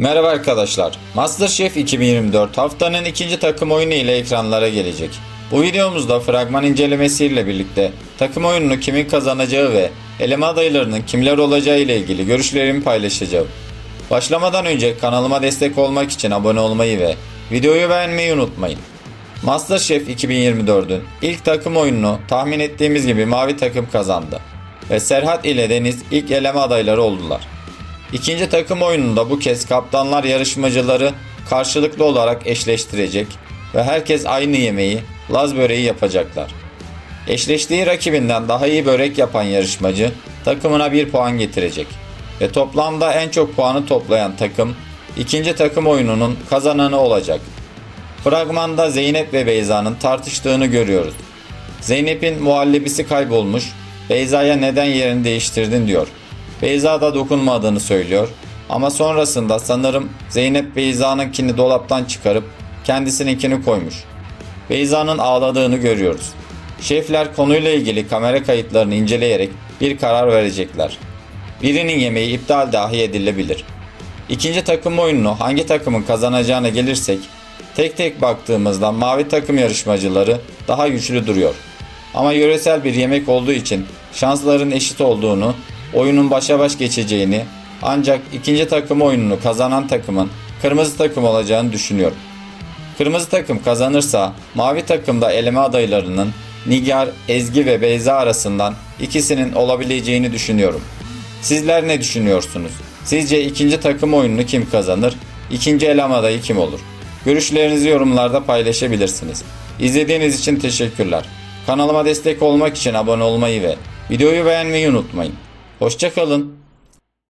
Merhaba arkadaşlar. MasterChef 2024 haftanın ikinci takım oyunu ile ekranlara gelecek. Bu videomuzda fragman incelemesiyle birlikte takım oyununu kimin kazanacağı ve eleme adaylarının kimler olacağı ile ilgili görüşlerimi paylaşacağım. Başlamadan önce kanalıma destek olmak için abone olmayı ve videoyu beğenmeyi unutmayın. MasterChef 2024'ün ilk takım oyununu tahmin ettiğimiz gibi mavi takım kazandı ve Serhat ile Deniz ilk eleme adayları oldular. İkinci takım oyununda bu kez kaptanlar yarışmacıları karşılıklı olarak eşleştirecek ve herkes aynı yemeği Laz böreği yapacaklar. Eşleştiği rakibinden daha iyi börek yapan yarışmacı takımına 1 puan getirecek ve toplamda en çok puanı toplayan takım ikinci takım oyununun kazananı olacak. Fragmanda Zeynep ve Beyza'nın tartıştığını görüyoruz. Zeynep'in muhallebisi kaybolmuş, Beyza'ya neden yerini değiştirdin diyor. Beyza da dokunmadığını söylüyor ama sonrasında sanırım Zeynep Beyza'nınkini dolaptan çıkarıp kendisininkini koymuş. Beyza'nın ağladığını görüyoruz. Şefler konuyla ilgili kamera kayıtlarını inceleyerek bir karar verecekler. Birinin yemeği iptal dahi edilebilir. İkinci takım oyununu hangi takımın kazanacağına gelirsek tek tek baktığımızda mavi takım yarışmacıları daha güçlü duruyor. Ama yöresel bir yemek olduğu için şansların eşit olduğunu, oyunun başa baş geçeceğini ancak ikinci takım oyununu kazanan takımın kırmızı takım olacağını düşünüyorum. Kırmızı takım kazanırsa mavi takımda eleme adaylarının Nigar, Ezgi ve Beyza arasından ikisinin olabileceğini düşünüyorum. Sizler ne düşünüyorsunuz? Sizce ikinci takım oyununu kim kazanır? İkinci eleme adayı kim olur? Görüşlerinizi yorumlarda paylaşabilirsiniz. İzlediğiniz için teşekkürler. Kanalıma destek olmak için abone olmayı ve videoyu beğenmeyi unutmayın. Hoşçakalın.